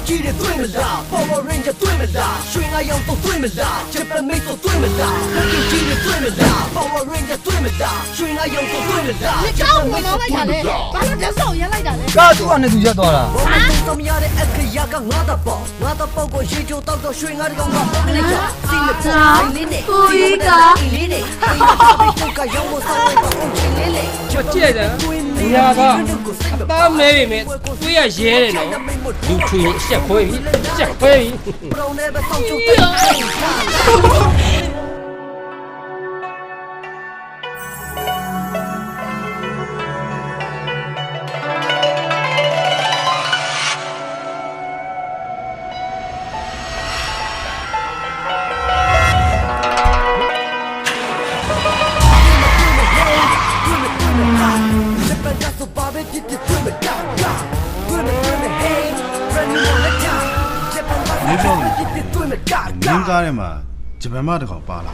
င်ကြီးတွေတွေ့မလား Power Ranger တွေ့မလားရွှေငါရောင်တို့တွေ့မလား Japan Made တို့တွေ့မလားဟိုကင်ကြီးတွေတွေ့မလား Power Ranger တွေ့မလားရွှေငါရောင်တို့တွေ့မလား Japan Made တို့တွေ့မလားဘာလို့လက်ဆောင်ရမ်းလိုက်တာလဲကာသူကနေသူရက်သွားတာဘာလို့တုံးရတဲ့အခရာကငါတပေါ့ငါတပေါ့ကိုရေချိုတောက်တော့ရွှေငါတကောင်ကမနေရစီလက်ပေါ်လေးနဲ့ကိုကြီးကလေးနဲ့ဟာဟာဟာဟာကရောင်မဆောင်တော့ဘူးချင်းလေးလေးချော့ကျဲတယ် ဒီဟာကအသားမဲပေမဲ့သွေးရရဲတယ်နော်လူချွေအဆက်ခွဲပြီအဆက်ခွဲပြီ ပန်ကဆိုပါပဲပြစ်ပြစ်တွေ့မကောက်မကောင်းက်ကားထဲမှာဂျပန်မတစ်ကောင်ပါလာ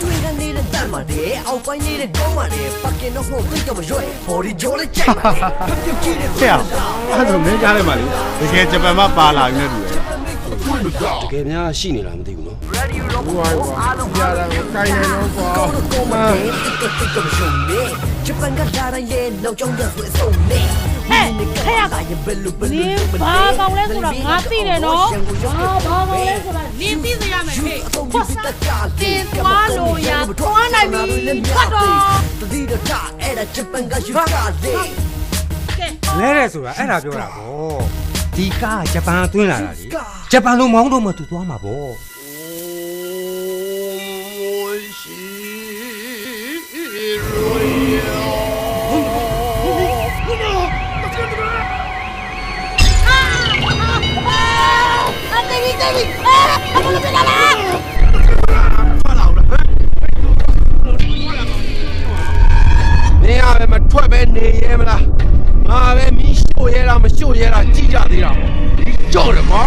တွေ့ရနေတဲ့တမ်းပါတယ်အောက်ပိုင်းနေတဲ့ကောင်းပါတယ် fucking တော့ဟိုသိကြမရွယ် body ကြောလေးကြိုက်ပါတယ်ပြုတ်ကြည့်တယ်ဟဲ့အဲ့ဒါမင်းကားထဲမှာလေတကယ်ဂျပန်မပါလာပြီနဲ့တူတယ်တကယ်များရှိနေလားမသိဘူးနော် ready ရောဟိုဟာအားလုံးကြားတာကိုကိုင်းနေတော့ကွာကောင်းတော့ကောင်းပါတယ်တစ်တစ်ကမရှုံနေဂျပန်ကလာရင်နောက်ကြောင်းရဆွဲဆုံးနေ ဟဲ့ခရကဘယ်လိုဘယ်နလိုင်းဘာကောင်းလဲဆိုတော့ငါသိတယ်နော်ဘာဘာကောင်းလဲဆိုတော့နင်းသိစရမယ်ဟဲ့ခွတ်စားတင်သွားလို့ရသွားနိုင်ပြီခွတ်တော့တတိတကအဲ့ဒါဂျပန်ကယူကားလေလဲတယ်ဆိုတာအဲ့ဒါပြောတာဗောဒီကားကဂျပန်ကတွင်းလာတာလေဂျပန်လိုမောင်းတော့မှသူသွားမှာဗော သေးပြီအာအခုလည်းပြန်လာလားနေရပဲမထွက်ပဲနေရဲမလားငါပဲမီးရှို့ရဲတာမရှို့ရဲတာကြည့်ကြသေးတာကြောက်တယ်ကွာ